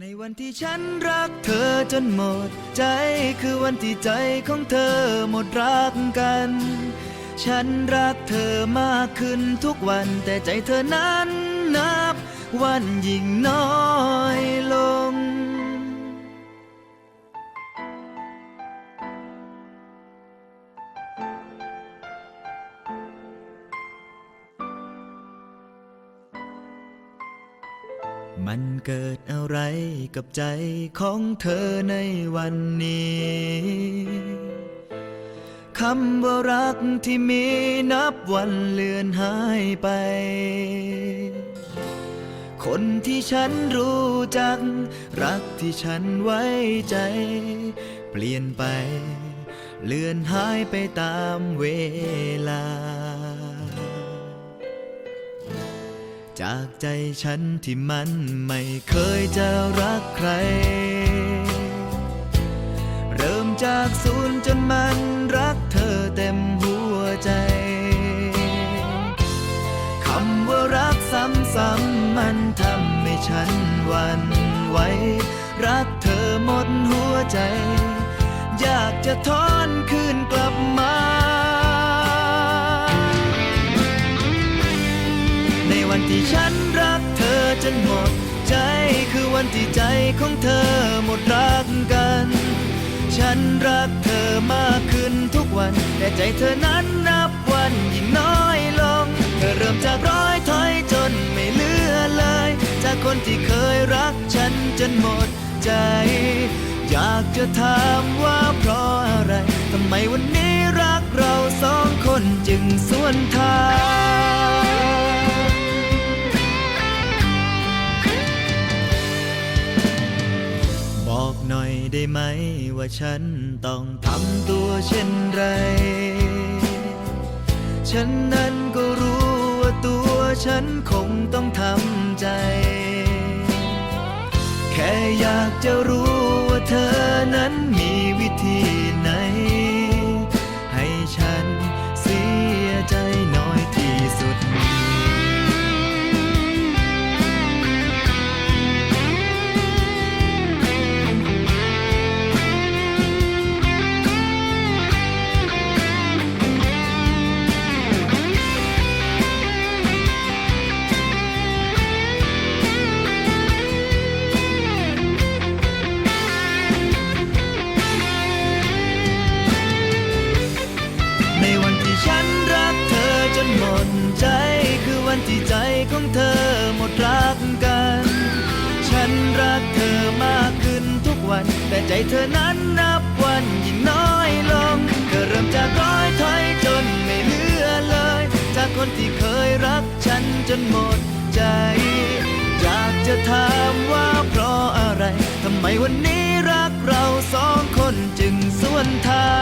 ในวันที่ฉันรักเธอจนหมดใจคือวันที่ใจของเธอหมดรักกัน ฉันรักเธอมากขึ้นทุกวันแต่ใจเธอนั้นนับ วันยิ่งน้อยลง มันเกิดอะไรกับใจของเธอในวันนี้คำว่ารักที่มีนับวันเลือนหายไป คนที่ฉันรู้จัก รักที่ฉันไว้ใจ เปลี่ยนไป เลือนหายไปตามเวลา จากใจฉันที่มันไม่เคยจะรักใคร เริ่มจากศูนย์จนมันรักเธอเต็มหัวใจ คำว่ารักซ้ำๆมันทำให้ฉันวันไหวรักเธอหมดหัวใจ อยากจะทอ ที่ฉันรักเธอจนหมดใจคือวันที่ใจของเธอหมดรักกัน ฉันรักเธอมากขึ้นทุกวัน แต่ใจเธอนั้นนับวันยิ่งน้อยลง เธอเริ่มจากร้อยถอยจนไม่เหลือเลย จากคนที่เคยรักฉันจนหมดใจ อยากจะถามว่าเพราะอะไรทำไมวันนี้รักเราสองคนจึงสวนทาง อกหน่อยได้ไหมว่าฉันต้องทำตัวเช่นไร ฉันนั้นก็รู้ว่าตัวฉันคงต้องทำใจ แค่อยากจะรู้ว่าเธอนั้นมีวิธี ของเธอหมดรักกัน ฉันรักเธอมากขึ้นทุกวัน แต่ใจเธอนั้นนับวันยิ่งน้อยลงเธอเริ่มจากร้อยถอยจนไม่เหลือเลย จากคนที่เคยรักฉันจนหมดใจ อยากจะถามว่าเพราะอะไรทำไมวันนี้รักเราสองคนจึงสวนทา